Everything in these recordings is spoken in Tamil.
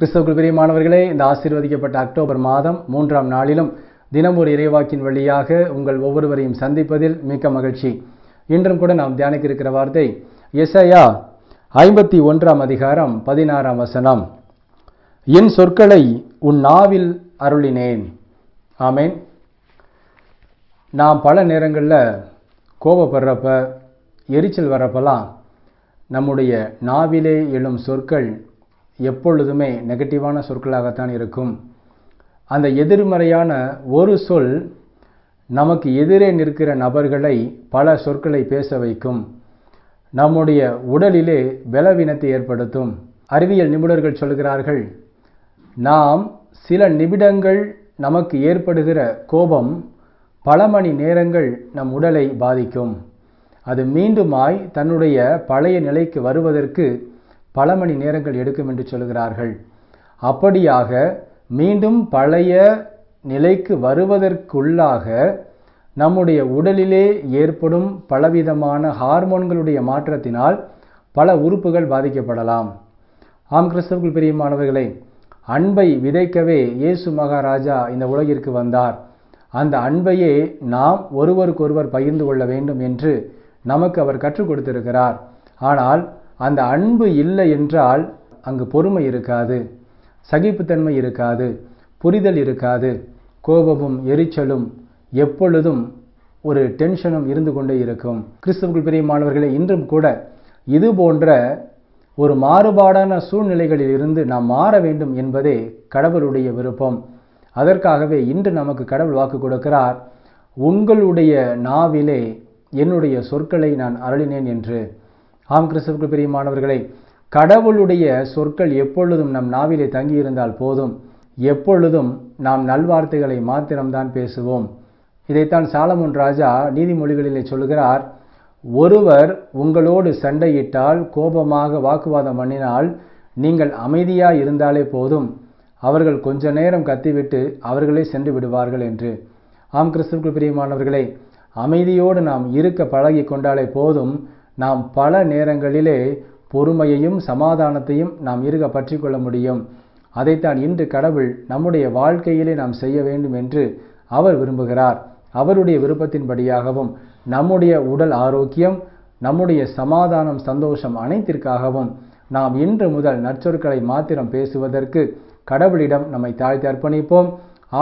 கிறிஸ்தவுக்குள் பிரியமானவர்களே இந்த ஆசீர்வதிக்கப்பட்ட அக்டோபர் மாதம் மூன்றாம் நாளிலும் தினம் ஒரு இறைவாக்கின் வழியாக உங்கள் ஒவ்வொருவரையும் சந்திப்பதில் மிக்க மகிழ்ச்சி. இன்றும் கூட நாம் தியானிக்க இருக்கிற வார்த்தை எஸ்ஐயா ஐம்பத்தி ஒன்றாம் அதிகாரம் பதினாறாம் வசனம். என் சொற்களை உன் நாவில் அருளினேன். ஆமேன். நாம் பல நேரங்களில் கோபப்படுறப்ப எரிச்சல் வர்றப்பெல்லாம் நம்முடைய நாவிலே எழும் சொற்கள் எப்பொழுதுமே நெகட்டிவான சொற்களாகத்தான் இருக்கும். அந்த எதிர்மறையான ஒரு சொல் நமக்கு எதிரே நிற்கிற நபர்களை பல சொற்களை பேச வைக்கும். நம்முடைய உடலிலே பலவீனத்தை ஏற்படுத்தும். அறிவியல் நிபுணர்கள் சொல்கிறார்கள் நாம் சில நிமிடங்கள் நமக்கு ஏற்படுகிற கோபம் பல மணி நேரங்கள் நம் உடலை பாதிக்கும். அது மீண்டுமாய் தன்னுடைய பழைய நிலைக்கு வருவதற்கு பல மணி நேரங்கள் எடுக்கும் என்று சொல்கிறார்கள். அப்படியாக மீண்டும் பழைய நிலைக்கு வருவதற்குள்ளாக நம்முடைய உடலிலே ஏற்படும் பலவிதமான ஹார்மோன்களுடைய மாற்றத்தினால் பல உறுப்புகள் பாதிக்கப்படலாம். ஆம் கிறிஸ்தவர்கள் பிரியமானவர்களே அன்பை விதைக்கவே இயேசு மகாராஜா இந்த உலகிற்கு வந்தார். அந்த அன்பையே நாம் ஒருவருக்கொருவர் பகிர்ந்து கொள்ள வேண்டும் என்று நமக்கு அவர் கற்றுக் கொடுத்திருக்கிறார். ஆனால் அந்த அன்பு இல்லை என்றால் அங்கு பொறுமை இருக்காது சகிப்புத்தன்மை இருக்காது புரிதல் இருக்காது கோபமும் எரிச்சலும் எப்பொழுதும் ஒரு டென்ஷனும் இருந்து கொண்டே இருக்கும். கிறிஸ்தவர்கள் பிரியமானவர்களே இன்றும் கூட இது போன்ற ஒரு மாறுபாடான சூழ்நிலைகளில் இருந்து நாம் மாற வேண்டும் என்பதே கடவுளுடைய விருப்பம். அதற்காகவே இன்று நமக்கு கடவுள் வாக்கு கொடுக்கிறார் உங்களுடைய நாவிலே என்னுடைய சொற்களை நான் அருளினேன் என்று. ஆம் கிறிஸ்துவுக்கு பிரியமானவர்களை கடவுளுடைய சொற்கள் எப்பொழுதும் நம் நாவிலே தங்கியிருந்தால் போதும். எப்பொழுதும் நாம் நல்வார்த்தைகளை மாத்திரம்தான் பேசுவோம். இதைத்தான் சாலமுன் ராஜா நீதிமொழிகளிலே சொல்கிறார் ஒருவர் உங்களோடு சண்டையிட்டால் கோபமாக வாக்குவாதம் பண்ணினால் நீங்கள் அமைதியாக இருந்தாலே போதும். அவர்கள் கொஞ்ச நேரம் கத்திவிட்டு அவர்களே சென்று விடுவார்கள் என்று. ஆம் கிறிஸ்துவுக்கு பிரியமானவர்களே அமைதியோடு நாம் இருக்க பழகி கொண்டாலே போதும். நாம் பல நேரங்களிலே பொறுமையையும் சமாதானத்தையும் நாம் இருக பற்றி கொள்ள முடியும். அதைத்தான் இன்று கடவுள் நம்முடைய வாழ்க்கையிலே நாம் செய்ய வேண்டும் என்று அவர் விரும்புகிறார். அவருடைய விருப்பத்தின்படியாகவும் நம்முடைய உடல் ஆரோக்கியம் நம்முடைய சமாதானம் சந்தோஷம் அனைத்திற்காகவும் நாம் இன்று முதல் நற்சொற்களை மாத்திரம் பேசுவதற்கு கடவுளிடம் நம்மை தாழ்த்தி அர்ப்பணிப்போம்.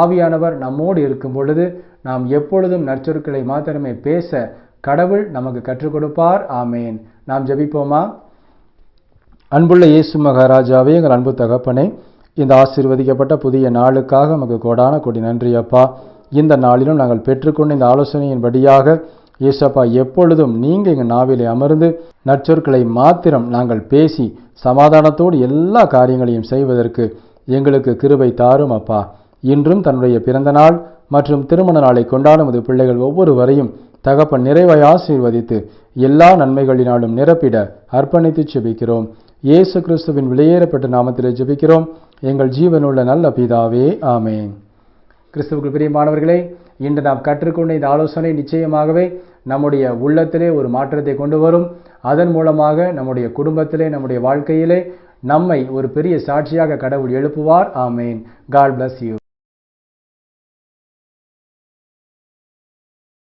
ஆவியானவர் நம்மோடு இருக்கும் பொழுது நாம் எப்பொழுதும் நற்சொற்களை மாத்திரமே பேச கடவுள் நமக்கு கற்றுக் கொடுப்பார். ஆமேன். நாம் ஜபிப்போமா? அன்புள்ள இயேசு மகாராஜாவே எங்கள் அன்பு தகப்பனே இந்த ஆசீர்வதிக்கப்பட்ட புதிய நாளுக்காக நமக்கு கோடான கொடி நன்றி அப்பா. இந்த நாளிலும் நாங்கள் பெற்றுக்கொண்ட இந்த ஆலோசனையின்படியாக இயேசப்பா எப்பொழுதும் நீங்கள் எங்கள் நாவிலே அமர்ந்து நற்சொற்களை மாத்திரம் நாங்கள் பேசி சமாதானத்தோடு எல்லா காரியங்களையும் செய்வதற்கு எங்களுக்கு கிருபை தாரும் அப்பா. இன்றும் தன்னுடைய பிறந்த நாள் மற்றும் திருமண நாளை கொண்டாடும் பிள்ளைகள் ஒவ்வொருவரையும் தகப்பன் நிறைவாய் ஆசீர்வதித்து எல்லா நன்மைகளினாலும் நிரப்பிட அர்ப்பணித்து ஜெபிக்கிறோம். இயேசு கிறிஸ்துவின் வெளியேறப்பட்ட நாமத்திலே ஜெபிக்கிறோம். எங்கள் ஜீவனுள்ள நல்ல பிதாவே ஆமேன். கிறிஸ்துவுக்கு பிரியமானவர்களே இன்று நாம் கற்றுக்கொண்ட இந்த ஆலோசனை நிச்சயமாகவே நம்முடைய உள்ளத்திலே ஒரு மாற்றத்தை கொண்டு வரும். அதன் மூலமாக நம்முடைய குடும்பத்திலே நம்முடைய வாழ்க்கையிலே நம்மை ஒரு பெரிய சாட்சியாக கடவுள் எழுப்புவார். ஆமேன். God bless you